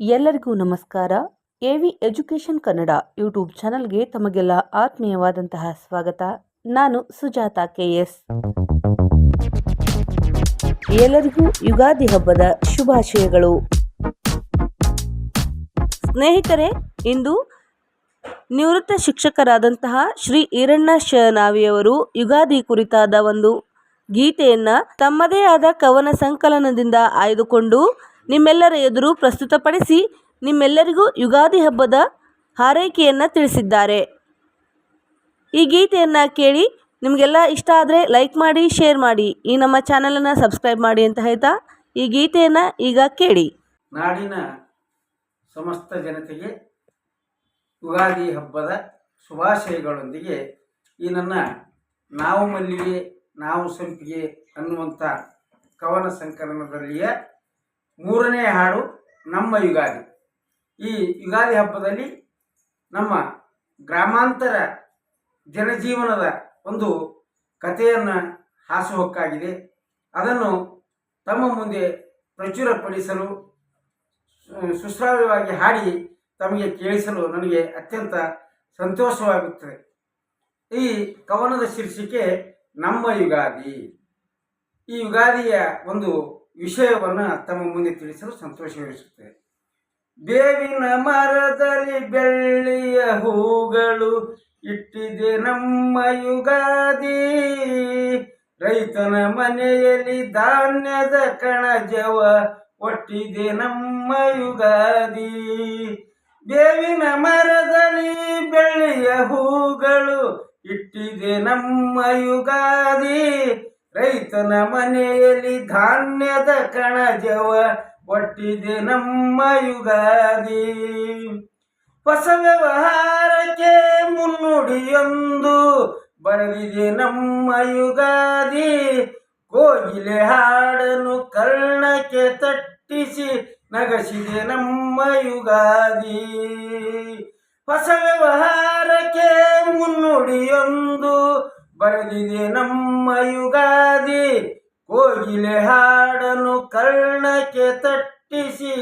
ಎಲ್ಲರಿಗೂ ನಮಸ್ಕಾರ. A V education Kannada YouTube ಚಾನಲ್ಗೆ ತಮಗೆಲ್ಲ ಆತ್ಮೀಯವಾದಂತಹ ಸ್ವಾಗತ. ನಾನು ಸುಜಾತ ಕೆ ಎಸ್. ಎಲ್ಲರಿಗೂ ಯುಗಾದಿ ಹಬ್ಬದ ಶುಭಾಶಯಗಳು. ಸ್ನೇಹಿತರೆ, ಇಂದು ನಿವೃತ್ತ ಶಿಕ್ಷಕರಾದಂತಹ ಶ್ರೀ ಈರಣ್ಣ ಶನಾವಿಯವರು ಯುಗಾದಿ ಕುರಿತಾದ ಒಂದು ಗೀತೆಯನ್ನ ತಮ್ಮದೇ ಆದ ಕವನ ಸಂಕಲನದಿಂದ ಆಯ್ದುಕೊಂಡು ನಿಮ್ಮೆಲ್ಲರ ಎದುರು ಪ್ರಸ್ತುತಪಡಿಸಿ ನಿಮ್ಮೆಲ್ಲರಿಗೂ ಯುಗಾದಿ ಹಬ್ಬದ ಹಾರೈಕೆಯನ್ನು ತಿಳಿಸಿದ್ದಾರೆ. ಈ ಗೀತೆಯನ್ನು ಕೇಳಿ ನಿಮಗೆಲ್ಲ ಇಷ್ಟ ಆದರೆ ಲೈಕ್ ಮಾಡಿ ಶೇರ್ ಮಾಡಿ. ಈ ನಮ್ಮ ಚಾನಲನ್ನು ಸಬ್ಸ್ಕ್ರೈಬ್ ಮಾಡಿ ಅಂತ ಹೇಳ್ತಾ ಈ ಗೀತೆಯನ್ನು ಈಗ ಕೇಳಿ. ನಾಡಿನ ಸಮಸ್ತ ಜನತೆಗೆ ಯುಗಾದಿ ಹಬ್ಬದ ಶುಭಾಶಯಗಳೊಂದಿಗೆ ಈ ನನ್ನ ನಾವು ಮಲ್ಲಿಗೆ, ನಾವು ಸಂಪಿಗೆ ಅನ್ನುವಂಥ ಕವನ ಸಂಕಲನದಲ್ಲಿಯ ಮೂರನೇ ಹಾಡು ನಮ್ಮ ಯುಗಾದಿ. ಈ ಯುಗಾದಿ ಹಬ್ಬದಲ್ಲಿ ನಮ್ಮ ಗ್ರಾಮಾಂತರ ಜನಜೀವನದ ಒಂದು ಕಥೆಯನ್ನು ಹಾಸುಹೊಕ್ಕಾಗಿದೆ. ಅದನ್ನು ತಮ್ಮ ಮುಂದೆ ಪ್ರಚುರಪಡಿಸಲು ಸುಶ್ರಾವ್ಯವಾಗಿ ಹಾಡಿ ತಮಗೆ ಕೇಳಿಸಲು ನನಗೆ ಅತ್ಯಂತ ಸಂತೋಷವಾಗುತ್ತದೆ. ಈ ಕವನದ ಶೀರ್ಷಿಕೆ ನಮ್ಮ ಯುಗಾದಿ. ಈ ಯುಗಾದಿಯ ಒಂದು ವಿಷಯವನ್ನು ತಮ್ಮ ಮುಂದೆ ತಿಳಿಸಲು ಸಂತೋಷವೆನಿಸುತ್ತದೆ ಬೇವಿನ ಮರದಲ್ಲಿ ಬೆಳ್ಳಿಯ ಹೂಗಳು ಇಟ್ಟಿದೆ ನಮ್ಮ ಯುಗಾದಿ. ರೈತನ ಮನೆಯಲ್ಲಿ ಧಾನ್ಯದ ಕಣಜವ ಒಟ್ಟಿದೆ ನಮ್ಮ ಯುಗಾದಿ. ಬೇವಿನ ಮರದಲ್ಲಿ ಬೆಳ್ಳಿಯ ಹೂಗಳು ಇಟ್ಟಿದೆ ನಮ್ಮ ಯುಗಾದಿ. ರೈತನ ಮನೆಯಲ್ಲಿ ಧಾನ್ಯದ ಕಣಜವ ಒಟ್ಟಿದೆ ನಮ್ಮ ಯುಗಾದಿ. ಹೊಸ ವ್ಯವಹಾರಕ್ಕೆ ಮುನ್ನುಡಿಯೊಂದು ಬರೆದಿದೆ ನಮ್ಮ ಯುಗಾದಿ. ಕೋಗಿಲೆ ಹಾಡನ್ನು ಕರ್ಣಕ್ಕೆ ತಟ್ಟಿಸಿ ನಗಸಿದೆ ನಮ್ಮ ಯುಗಾದಿ. ಹೊಸ ವ್ಯವಹಾರಕ್ಕೆ ಮುನ್ನುಡಿಯೊಂದು ಬರೆದಿದೆ ನಮ್ಮ ಯುಗಾದಿ. ಕೋಗಿಲೆ ಹಾಡನು ಕರ್ಣಕ್ಕೆ ತಟ್ಟಿಸಿ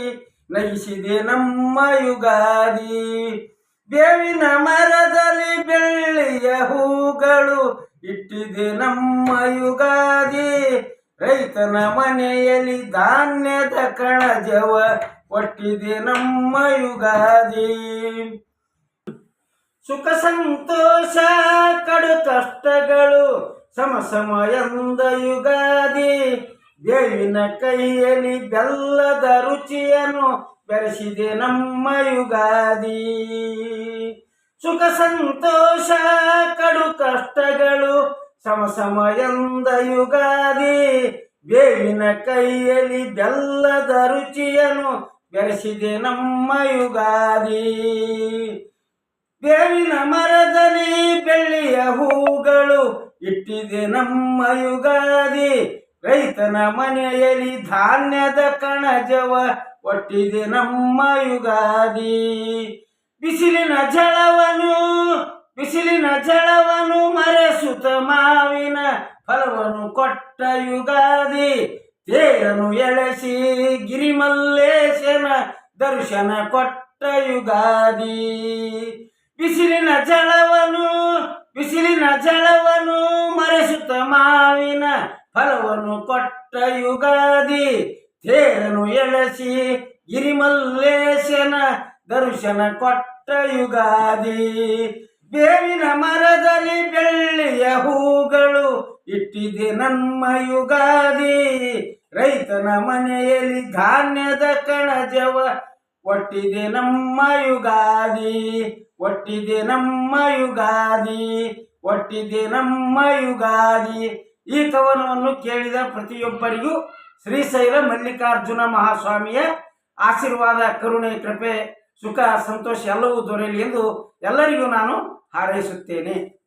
ನಯಿಸಿದೆ ನಮ್ಮ ಯುಗಾದಿ. ಬೇವಿನ ಮರದಲ್ಲಿ ಬೆಳ್ಳಿಯ ಹೂಗಳು ಇಟ್ಟಿದೆ ನಮ್ಮ ಯುಗಾದಿ. ರೈತನ ಮನೆಯಲ್ಲಿ ಧಾನ್ಯದ ಕಣಜವ ಒಟ್ಟಿದೆ ನಮ್ಮ ಯುಗಾದಿ. ಸುಖ ಸಂತೋಷ, ಕಡು ಕಷ್ಟಗಳು, ಸಮ ಸಮಯಂದ ಯುಗಾದಿ. ಬೇವಿನ ಕೈಯಲ್ಲಿ ಬೆಲ್ಲದ ರುಚಿಯನ್ನು ಬೆರೆಸಿದೆ ನಮ್ಮ ಯುಗಾದಿ. ಸುಖ ಸಂತೋಷ, ಕಡು ಕಷ್ಟಗಳು, ಸಮ ಸಮಯಂದ ಯುಗಾದಿ. ಬೇವಿನ ಕೈಯಲ್ಲಿ ಬೆಲ್ಲದ ರುಚಿಯನ್ನು ಬೆರೆಸಿದೆ ನಮ್ಮ ಯುಗಾದಿ. ಬೇವಿನ ಮರದಲ್ಲಿ ಬೆಳ್ಳಿಯ ಹೂಗಳು ಇಟ್ಟಿದೆ ನಮ್ಮ ಯುಗಾದಿ. ರೈತನ ಮನೆಯಲ್ಲಿ ಧಾನ್ಯದ ಕಣಜವ ಒಟ್ಟಿದೆ ನಮ್ಮ ಯುಗಾದಿ. ಬಿಸಿಲಿನ ಜಳವನು ಬಿಸಿಲಿನ ಜಳವನು ಮರೆಸುತ ಮಾವಿನ ಫಲವನ್ನು ಕೊಟ್ಟ ಯುಗಾದಿ. ತೇರನು ಎಳೆಸಿ ಗಿರಿಮಲ್ಲೇಶನ ದರ್ಶನ ಕೊಟ್ಟ ಯುಗಾದಿ. ಬಿಸಿಲಿನ ಜಲವನು ಬಿಸಿಲಿನ ಜಲವನು ಮರೆಸುತ್ತ ಮಾವಿನ ಫಲವನ್ನು ಕೊಟ್ಟ ಯುಗಾದಿ. ತೇರನು ಎಳಸಿ ಗಿರಿಮಲ್ಲೇಶನ ದರ್ಶನ ಕೊಟ್ಟ ಯುಗಾದಿ. ಬೇವಿನ ಮರದಲ್ಲಿ ಬೆಳ್ಳಿಯ ಹೂಗಳು ಇಟ್ಟಿದೆ ನಮ್ಮ ಯುಗಾದಿ. ರೈತನ ಮನೆಯಲ್ಲಿ ಧಾನ್ಯದ ಕಣಜವ ಒಟ್ಟಿದೆ ನಮ್ಮ ಯುಗಾದಿ. ಒಟ್ಟಿದೆ ನಮ್ಮ ಯುಗಾದಿ, ಒಟ್ಟಿದೆ ನಮ್ಮ ಯುಗಾದಿ. ಈ ಕವನವನ್ನು ಕೇಳಿದ ಪ್ರತಿಯೊಬ್ಬರಿಗೂ ಶ್ರೀಶೈಲ ಮಲ್ಲಿಕಾರ್ಜುನ ಮಹಾಸ್ವಾಮಿಯ ಆಶೀರ್ವಾದ, ಕರುಣೆ, ಕೃಪೆ, ಸುಖ, ಸಂತೋಷ ಎಲ್ಲವೂ ದೊರೆಯಲಿ ಎಂದು ಎಲ್ಲರಿಗೂ ನಾನು ಹಾರೈಸುತ್ತೇನೆ.